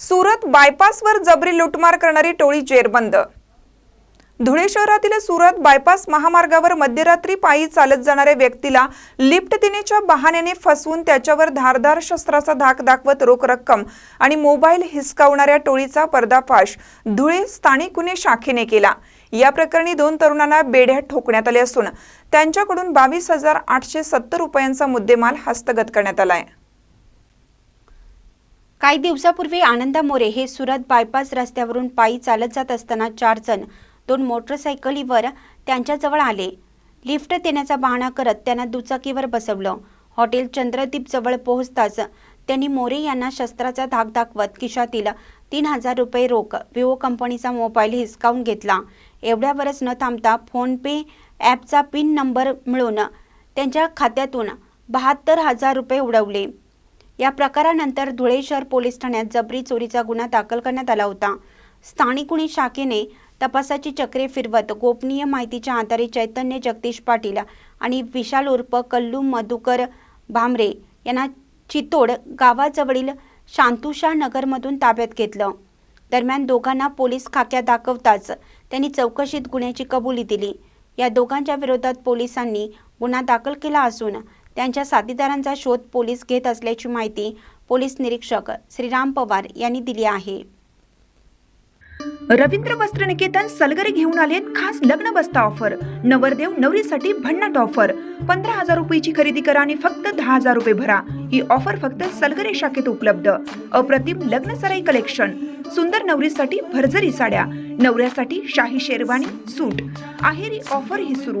सुरत बायपासवर जबरी लुटमार करणारी टोळी जेरबंद. धुळे शहरातील सुरत बायपास महामार्गावर मध्यरात्री पायी चालत जाणाऱ्या व्यक्तीला लिफ्ट देण्याच्या बहाण्याने फसवून त्याच्यावर धारदार शस्त्राचा धाक दाखवत रोख रक्कम आणि मोबाईल हिसकावणाऱ्या टोळीचा पर्दाफाश धुळे स्थानिक गुन्हे शाखेने केला. या प्रकरणी दोन तरुणांना बेड्या ठोकण्यात आले असून त्यांच्याकडून बावीस हजार आठशे सत्तर रुपयांचा मुद्देमाल हस्तगत करण्यात आला आहे काही दिवसापूर्वी आनंदा मोरे हे सुरत बायपास रस्त्यावरून पायी चालत जात असताना चार जण दोन मोटरसायकलीवर त्यांच्याजवळ आले. लिफ्ट देण्याचा बहाणा करत त्यांना दुचाकीवर बसवलं. हॉटेल चंद्रदीप जवळ पोहोचताच त्यांनी मोरे यांना शस्त्राचा धाक दाखवत खिशातील तीन हजार रुपये रोख विवो कंपनीचा मोबाईल हिसकावून घेतला. एवढ्यावरच न थांबता फोनपे ॲपचा पिन नंबर मिळून त्यांच्या खात्यातून बहात्तर हजार रुपये उडवले. या प्रकारानंतर धुळे शहर पोलीस ठाण्यात जबरी चोरीचा गुन्हा दाखल करण्यात आला होता. स्थानिक गुन्हे शाखेने तपासाची चक्रे फिरवत गोपनीय माहितीच्या आधारे चैतन्य जगदीश पाटील आणि विशाल उर्फ कल्लू मधुकर भामरे यांना चितोड गावाजवळील शांतुशा नगरमधून ताब्यात घेतलं. दरम्यान दोघांना पोलीस खाक्या दाखवताच त्यांनी चौकशीत गुन्ह्याची कबुली दिली. या दोघांच्या विरोधात पोलिसांनी गुन्हा दाखल केला असून त्यांच्या साथीदारांचा शोध पोलीस घेत असल्याची माहिती पोलीस निरीक्षक श्रीराम पवार यांनी दिली आहे. रवींद्र वस्त्र निकेतन सलगरे घेऊन आलेत खास लग्न बस्ता ऑफर. नवरदेव नवरीसाठी भन्नाट ऑफर. पंधरा हजार रुपयाची खरेदी करा आणि फक्त दहा हजार रुपये भरा. ही ऑफर फक्त सलगरे शाखेत उपलब्ध. अप्रतिम लग्न सराई कलेक्शन. सुंदर नवरीसाठी भरजरी साड्या. नवऱ्यासाठी शाही शेरवानी सूट. आहेरी ऑफर ही सुरू.